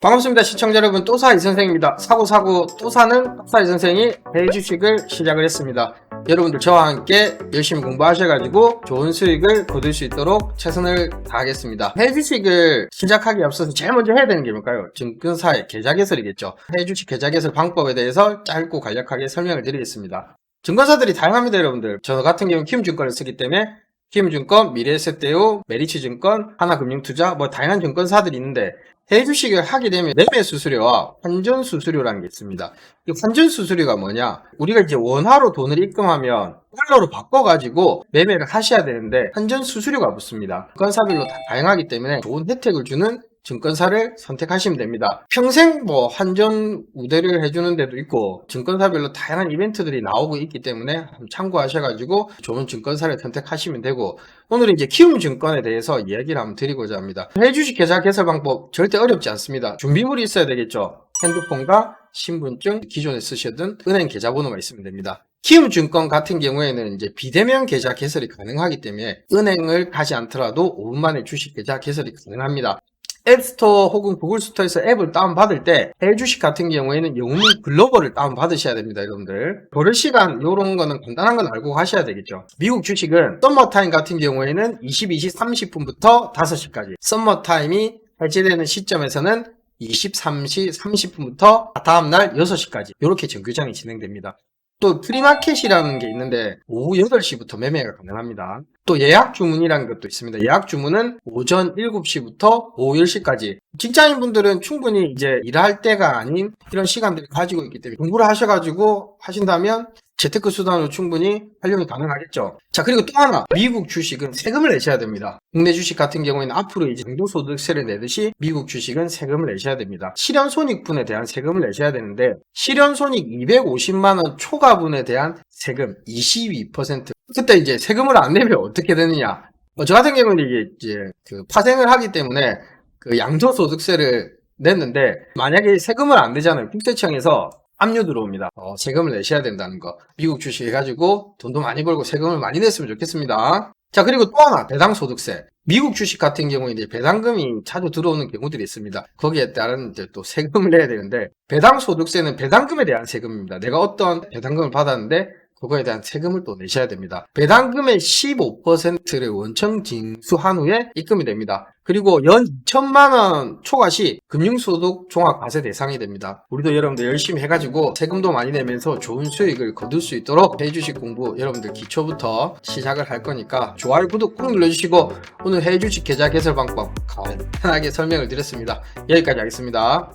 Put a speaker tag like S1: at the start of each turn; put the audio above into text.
S1: 반갑습니다 시청자 여러분. 또사 이 선생입니다. 사고사고 또사는 또사 이 선생이 해주식을 시작을 했습니다. 여러분들 저와 함께 열심히 공부하셔가지고 좋은 수익을 거둘 수 있도록 최선을 다하겠습니다. 해주식을 시작하기 앞서서 제일 먼저 해야 되는 게 뭘까요? 증권사의 계좌 개설이겠죠. 해주식 계좌 개설 방법에 대해서 짧고 간략하게 설명을 드리겠습니다. 증권사들이 다양합니다 여러분들. 저 같은 경우는 키움증권을 쓰기 때문에 키움증권, 미래에셋대우, 메리츠증권, 하나금융투자 뭐 다양한 증권사들이 있는데 해주식을 하게 되면 매매 수수료와 환전 수수료라는 게 있습니다. 이 환전 수수료가 뭐냐? 우리가 이제 원화로 돈을 입금하면 달러로 바꿔가지고 매매를 하셔야 되는데 환전 수수료가 붙습니다. 증권사별로 다 다양하기 때문에 좋은 혜택을 주는 증권사를 선택하시면 됩니다. 평생 뭐 환전 우대를 해주는 데도 있고 증권사별로 다양한 이벤트들이 나오고 있기 때문에 참고하셔가지고 좋은 증권사를 선택하시면 되고 오늘은 이제 키움증권에 대해서 이야기를 한번 드리고자 합니다. 해주식 계좌 개설 방법 절대 어렵지 않습니다. 준비물이 있어야 되겠죠. 핸드폰과 신분증, 기존에 쓰시던 은행 계좌번호가 있으면 됩니다. 키움증권 같은 경우에는 이제 비대면 계좌 개설이 가능하기 때문에 은행을 가지 않더라도 5분 만에 주식 계좌 개설이 가능합니다. 앱스토어 혹은 구글 스토어에서 앱을 다운받을 때 해주식 같은 경우에는 영문 글로벌을 다운받으셔야 됩니다 여러분들. 거래 시간 요런 거는 간단한 건 알고 가셔야 되겠죠. 미국 주식은 썸머타임 같은 경우에는 22시 30분부터 5시까지. 썸머타임이 해제되는 시점에서는 23시 30분부터 다음날 6시까지. 이렇게 정규장이 진행됩니다 또 프리마켓이라는 게 있는데 오후 8시부터 매매가 가능합니다. 또 예약 주문이라는 것도 있습니다. 예약 주문은 오전 7시부터 오후 10시까지. 직장인분들은 충분히 이제 일할 때가 아닌 이런 시간들을 가지고 있기 때문에 공부를 하셔가지고 하신다면 재테크 수단으로 충분히 활용이 가능하겠죠. 자, 그리고 또 하나. 미국 주식은 세금을 내셔야 됩니다. 국내 주식 같은 경우에는 앞으로 이제 정도소득세를 내듯이 미국 주식은 세금을 내셔야 됩니다. 실현손익분에 대한 세금을 내셔야 되는데, 실현손익 250만원 초과분에 대한 세금 22%. 그때 이제 세금을 안 내면 어떻게 되느냐. 어, 저 같은 경우는 이게 이제 그 파생을 하기 때문에 그 양도소득세를 냈는데, 만약에 세금을 안 내잖아요. 국세청에서 압류 들어옵니다. 어, 세금을 내셔야 된다는 거. 미국 주식 해가지고 돈도 많이 벌고 세금을 많이 냈으면 좋겠습니다. 자, 그리고 또 하나, 배당소득세. 미국 주식 같은 경우에 이제 배당금이 자주 들어오는 경우들이 있습니다. 거기에 따른 이제 또 세금을 내야 되는데, 배당소득세는 배당금에 대한 세금입니다. 내가 어떤 배당금을 받았는데, 그거에 대한 세금을 또 내셔야 됩니다. 배당금의 15%를 원청 징수한 후에 입금이 됩니다. 그리고 연 2천만 원 초과 시 금융소득 종합과세 대상이 됩니다. 우리도 여러분들 열심히 해가지고 세금도 많이 내면서 좋은 수익을 거둘 수 있도록 해주식 공부 여러분들 기초부터 시작을 할 거니까 좋아요, 구독 꾹 눌러주시고 오늘 해주식 계좌 개설 방법 간단하게 설명을 드렸습니다. 여기까지 하겠습니다.